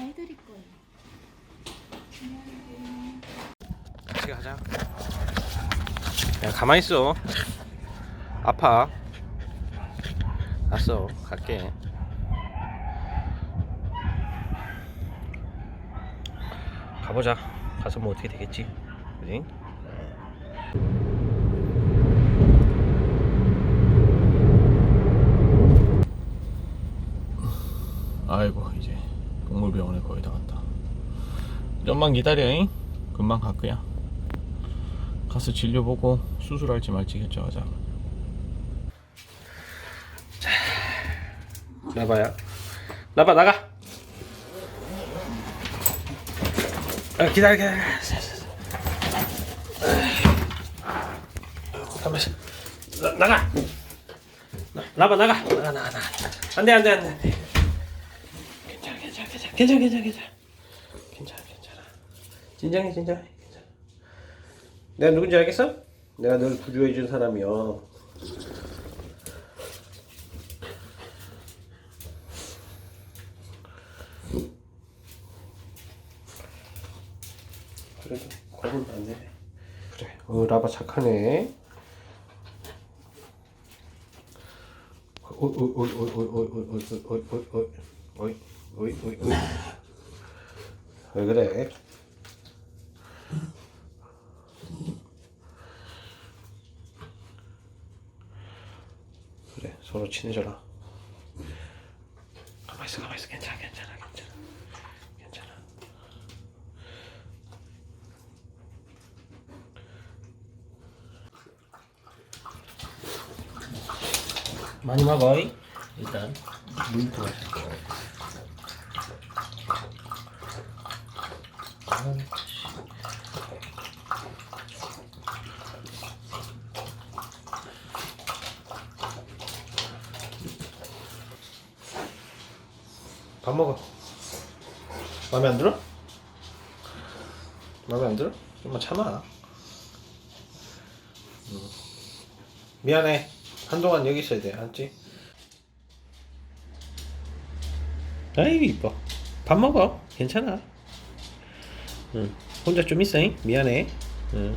해드릴 거예요. 같이 가자. 야 가만히 있어. 아파. 알았어. 갈게. 가보자. 가서 뭐 어떻게 되겠지? 그지? 아이고 이제 동물병원에 거의 다 왔다. 좀만 기다려. 금방 갈 거야. 가서 진료 보고 수술할지 말지 결정하자. 자, 나봐야. 나봐 나가. 아, 기다려 기다려. 나, 나가. 나, 나봐 나가. 나가 나가. 안돼 안돼 안돼 괜찮아 괜찮아 괜찮아 괜찮아 괜찮아. 진정해 진정해. 괜찮아. 내가 누군지 알겠어? 내가 널 구조해준 사람이여. 그래도 겁은 안 되네. 그래. 어, 라바 착하네. 어이, 어이, 어이, 어이, 어이, 어이, 어이, 어이, 어이, 어이, 어이, 어이, 어이. 왜 그래? 그래 서로 친해져라 가만히 있어 가만히 있어 괜찮아 괜찮아 괜찮아 괜찮아 많이 먹어 이? 일단 물부터 마실게 밥 먹어 마음에 안 들어? 마음에 안 들어? 좀만 참아 음. 미안해 한동안 여기 있어야 돼 알았지? 아이고 이뻐 밥 먹어 괜찮아 응. 혼자 좀 있어잉? 미안해. 응.